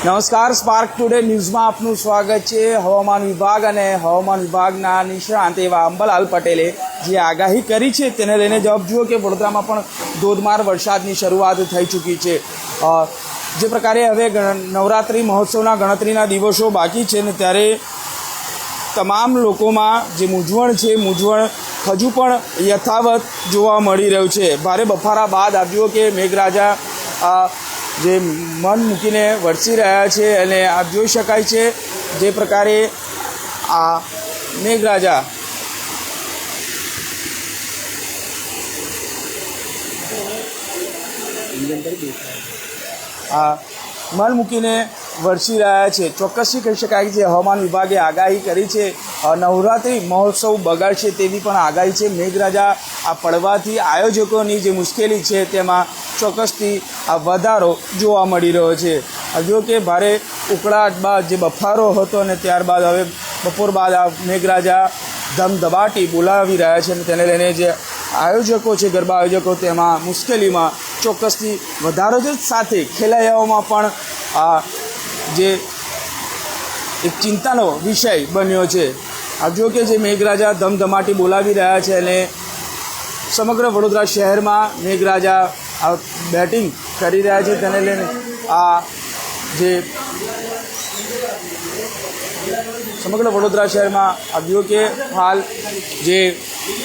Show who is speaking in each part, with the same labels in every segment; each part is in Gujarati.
Speaker 1: નમસ્કાર સ્પાર્ક ટુડે ન્યૂઝમાં આપનું સ્વાગત છે. હવામાન વિભાગ અને હવામાન વિભાગના નિષ્ણાંત એવા અંબલાલ પટેલે જે આગાહી કરી છે તેને લઈને જવાબ જુઓ કે વડોદરામાં પણ ધોધમાર વરસાદની શરૂઆત થઈ ચૂકી છે. જે પ્રકારે હવે નવરાત્રિ મહોત્સવના ગણતરીના દિવસો બાકી છે ને ત્યારે તમામ લોકોમાં જે મૂંઝવણ છે, મૂંઝવણ હજુ પણ યથાવત જોવા મળી રહ્યું છે. ભારે બફારા બાદ આવ્યો કે મેઘરાજા જે મન મૂકીને વરસી રહ્યા છે અને આપ જોઈ શકાય છે જે પ્રકારે આ મેઘરાજા આ મન મૂકીને વરસી રહ્યા છે. ચોક્કસથી કહી શકાય કે હવામાન વિભાગે આગાહી કરી છે નવરાત્રિ મહોત્સવ બગાડશે તેવી પણ આગાહી છે. મેઘરાજા આ પડવાથી આયોજકોની જે મુશ્કેલી છે તેમાં ચોક્કસથી આ વધારો જોવા મળી રહ્યો છે. જો કે ભારે ઉકળાટ બાદ જે બફારો હતો અને ત્યારબાદ હવે બપોર બાદ આ મેઘરાજા ધમધબાટી બોલાવી રહ્યા છે અને તેને લઈને જે આયોજકો છે, ગરબા આયોજકો તેમાં મુશ્કેલીમાં ચોક્કસથી વધારો છે સાથે ખેલૈયાઓમાં પણ આ જે એક ચિંતાનો વિષય બન્યો છે. આપ જો કે જે મેઘરાજા ધમધમાટી બોલાવી રહ્યા છે અને સમગ્ર વડોદરા શહેરમાં મેઘરાજા આ બેટિંગ કરી રહ્યા છે. તેને લઈને આ જે સમગ્ર વડોદરા શહેરમાં આપ કે હાલ જે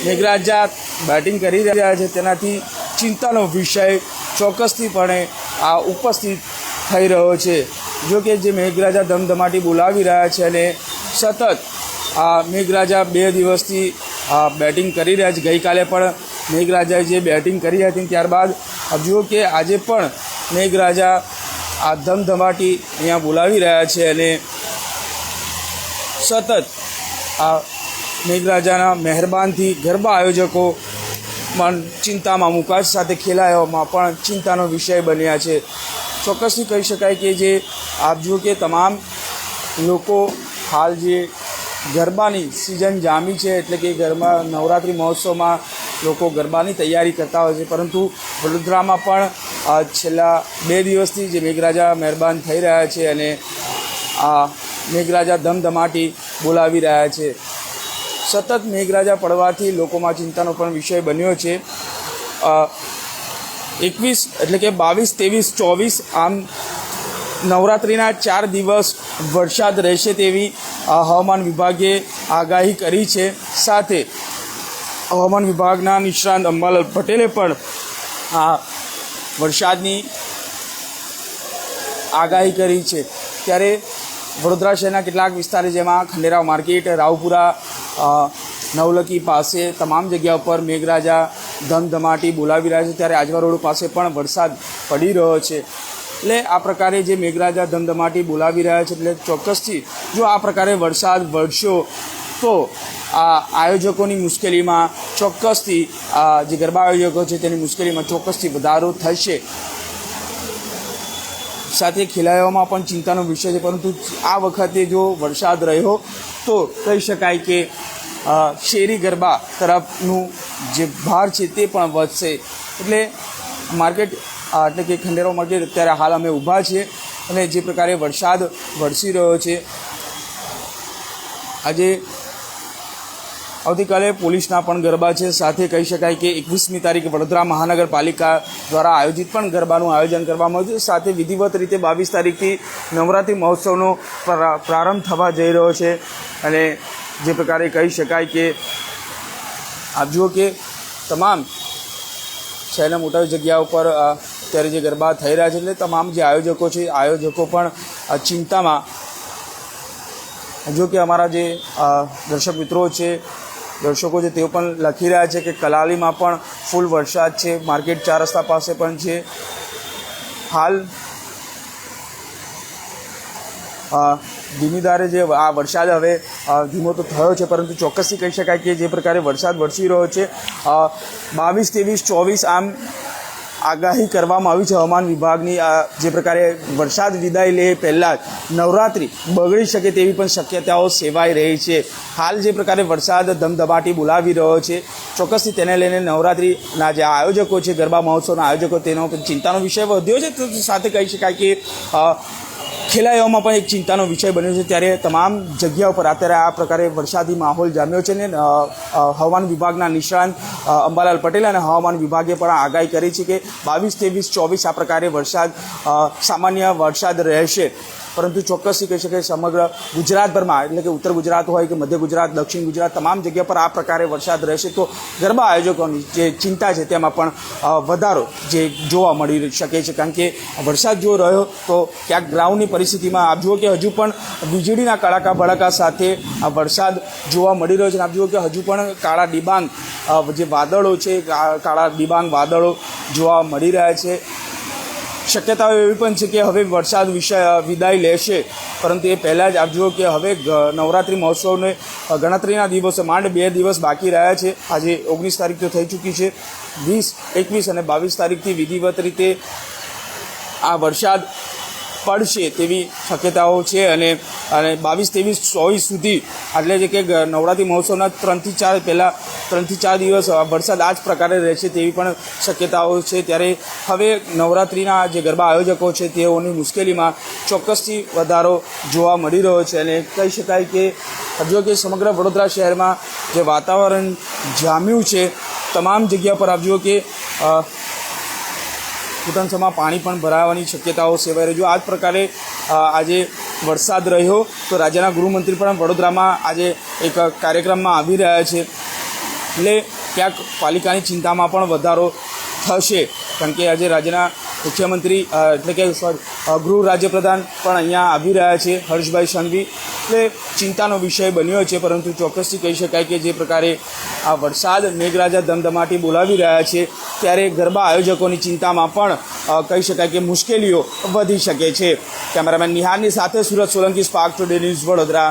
Speaker 1: મેઘરાજા બેટિંગ કરી રહ્યા છે તેનાથી ચિંતાનો વિષય ચોક્કસથીપણે આ ઉપસ્થિત થઈ રહ્યો છે. જો કે જે મેઘરાજા ધમધમાટી બોલાવી રહ્યા છે અને સતત આ મેઘરાજા બે દિવસથી આ બેટિંગ કરી રહ્યા છે. ગઈકાલે પણ મેઘરાજાએ જે બેટિંગ કરી હતી ત્યારબાદ જો કે આજે પણ મેઘરાજા આ ધમધમાટી અહીંયા બોલાવી રહ્યા છે અને સતત આ મેઘરાજાના મહેરબાનથી ગરબા આયોજકો પણ ચિંતામાં મુકાશ સાથે ખેલાયાઓમાં પણ ચિંતાનો વિષય બન્યા છે. ચોક્કસથી કહી શકાય કે જે આપ જુઓ કે તમામ લોકો હાલ જે ગરબાની સિઝન જામી છે, એટલે કે ગરબા નવરાત્રિ મહોત્સવમાં લોકો ગરબાની તૈયારી કરતા હોય છે, પરંતુ વડોદરામાં પણ છેલ્લા બે દિવસથી જે મેઘરાજા મહેરબાન થઈ રહ્યા છે અને આ મેઘરાજા ધમધમાટી બોલાવી રહ્યા છે. સતત મેઘરાજા પડવાથી લોકોમાં ચિંતાનો પણ વિષય બન્યો છે. એકવીસ એટલે કે બાવીસ, ત્રેવીસ, ચોવીસ આમ નવરાત્રિના ચાર દિવસ વરસાદ રહેશે તેવી હવામાન વિભાગે આગાહી કરી છે. સાથે હવામાન વિભાગના નિષ્ણાંત અંબાલાલ પટેલે પણ આ વરસાદની આગાહી કરી છે. ત્યારે વડોદરા શહેરના કેટલાક વિસ્તારો જેમાં ખંડેરાવ માર્કેટ, રાવપુરા નવલકી પાસે તમામ જગ્યા ઉપર મેઘરાજા ધમધમાટી બોલાવી રહ્યા છે. ત્યારે આજવા રોડ પાસે પણ વરસાદ પડી રહ્યો છે. એટલે આ પ્રકારે જે મેઘરાજા ધમધમાટી બોલાવી રહ્યા છે, એટલે ચોક્કસથી જો આ પ્રકારે વરસાદ વરસ્યો, તો આ આયોજકોની મુશ્કેલીમાં ચોક્કસથી જે ગરબા આયોજકો છે, તેની મુશ્કેલીમાં ચોક્કસથી વધારો થશે. સાથે ખેલાડીઓમાં પણ ચિંતાનો વિષય છે, પરંતુ આ વખતે જો વરસાદ રહ્યો તો કહી શકાય કે શેરી ગરબા તરફનું જે ભાર છે તે પણ વધશે. એટલે માર્કેટ એટલે કે ખંડેરો માર્કેટ અત્યારે હાલ અમે ઊભા છીએ અને જે પ્રકારે વરસાદ વરસી રહ્યો છે, આજે આવતીકાલે પોલીસના પણ ગરબા છે. સાથે કહી શકાય કે એકવીસમી તારીખે વડોદરા મહાનગરપાલિકા દ્વારા આયોજિત પણ ગરબાનું આયોજન કરવામાં આવ્યું છે. સાથે વિધિવત રીતે બાવીસ તારીખથી નવરાત્રિ મહોત્સવનો પ્રા- પ્રારંભ થવા જઈ રહ્યો છે. અને જે પ્રકારે કહી શકાય કે આપ જુઓ કે તમામ શહેરના મોટા જગ્યા ઉપર અત્યારે જે ગરબા થઈ રહ્યા છે, એટલે તમામ જે આયોજકો છે, આયોજકો પણ ચિંતામાં. જો કે અમારા જે દર્શક મિત્રો છે દર્શકો છે તેઓ પણ લખી રહ્યા છે કે કલાલીમાં પણ ફૂલ વરસાદ છે, માર્કેટ ચાર રસ્તા પાસે પણ છે. હાલ ધીમીધારે ધીમી ધારે જે આ વરસાદ હવે ધીમો તો થયો છે, પરંતુ ચોક્કસથી કહી શકાય કે જે પ્રકારે વરસાદ વરસી રહ્યો છે બાવીસ, ત્રેવીસ, ચોવીસ આમ આગાહી કરવામાં આવી છે. હવામાન વિભાગની જે પ્રકારે વરસાદ વિદાય લે પહેલાં જ નવરાત્રિ બગડી શકે તેવી પણ શક્યતાઓ સેવાઈ રહી છે. હાલ જે પ્રકારે વરસાદ ધમધમાટી બોલાવી રહ્યો છે, ચોક્કસથી તેને લઈને નવરાત્રિના જે આયોજકો છે, ગરબા મહોત્સવના આયોજકો, તેનો ચિંતાનો વિષય વધ્યો છે. સાથે કહી શકાય કે અ, ખેલાડીઓમાં પણ એક ચિંતાનો વિષય બન્યો છે. ત્યારે તમામ જગ્યાઓ પર અત્યારે આ પ્રકારે વરસાદી માહોલ જામ્યો છે ને હવામાન વિભાગના નિષ્ણાંત અંબાલાલ પટેલ અને હવામાન વિભાગે પણ આગાહી કરી છે કે બાવીસ ત્રેવીસ ચોવીસ આ પ્રકારે વરસાદ સામાન્ય વરસાદ રહેશે. પરંતુ ચોક્કસથી કહી શકાય સમગ્ર ગુજરાતભરમાં, એટલે કે ઉત્તર ગુજરાત હોય કે મધ્ય ગુજરાત, દક્ષિણ ગુજરાત, તમામ જગ્યા પર આ પ્રકારે વરસાદ રહેશે. તો ગરબા આયોજકોની જે ચિંતા છે તેમાં પણ વધારો જે જોવા મળી શકે છે. કારણ કે વરસાદ જો રહ્યો, તો ક્યાંક ગ્રાઉન્ડની પરિસ્થિતિમાં આપ જુઓ કે હજુ પણ વીજળીના કડાકા ભડાકા સાથે આ વરસાદ જોવા મળી રહ્યો છે. આપ જુઓ કે હજુ પણ કાળા ડિબાંગ જે વાદળો છે કાળા ડિબાંગ વાદળો જોવા મળી રહ્યા છે. શક્યતાઓ એવી પણ છે કે હવે વરસાદ વિષય વિદાય લેશે. પરંતુ એ પહેલાં જ આપ જુઓ કે હવે નવરાત્રિ મહોત્સવને ગણતરીના દિવસો, માંડ બે દિવસ બાકી રહ્યા છે. આજે ઓગણીસ તારીખ તો થઈ ચૂકી છે. વીસ, એકવીસ અને બાવીસ તારીખથી વિધિવત રીતે આ વરસાદ પડશે તેવી શક્યતાઓ છે અને અને બાવીસ ત્રેવીસ ચોવીસ સુધી એટલે છે કે નવરાત્રિ મહોત્સવના ત્રણથી ચાર પહેલાં ત્રણથી ચાર દિવસ વરસાદ આ જ પ્રકારે રહેશે તેવી પણ શક્યતાઓ છે. ત્યારે હવે નવરાત્રિના જે ગરબા આયોજકો છે તેઓની મુશ્કેલીમાં ચોક્કસથી વધારો જોવા મળી રહ્યો છે અને કહી શકાય કે જો કે સમગ્ર વડોદરા શહેરમાં જે વાતાવરણ જામ્યું છે, તમામ જગ્યા પર આપ કે ઘૂંટણસમાં પાણી પણ ભરાવાની શક્યતાઓ સેવાઈ રહી જો આ જ પ્રકારે આજે વરસાદ રહ્યો તો રાજ્યના ગૃહમંત્રી પણ વડોદરામાં આજે એક કાર્યક્રમમાં આવી રહ્યા છે. એટલે ક્યાંક પાલિકાની ચિંતામાં પણ વધારો થશે. કારણ કે આજે રાજ્યના મુખ્યમંત્રી એટલે કે ગૃહ રાજ્યપ્રધાન પણ અહીંયા આવી રહ્યા છે. હર્ષભાઈ સંઘવી એટલે ચિંતાનો વિષય બન્યો છે, પરંતુ ચોક્કસથી કહી શકાય કે જે પ્રકારે આ વરસાદ મેઘરાજા ધમધમાટી બોલાવી રહ્યા છે, ત્યારે ગરબા આયોજકોની ચિંતામાં પણ કહી શકાય કે મુશ્કેલીઓ વધી શકે છે. કેમેરામેન નિહારની સાથે Surat Solanki spark today news Vadodara.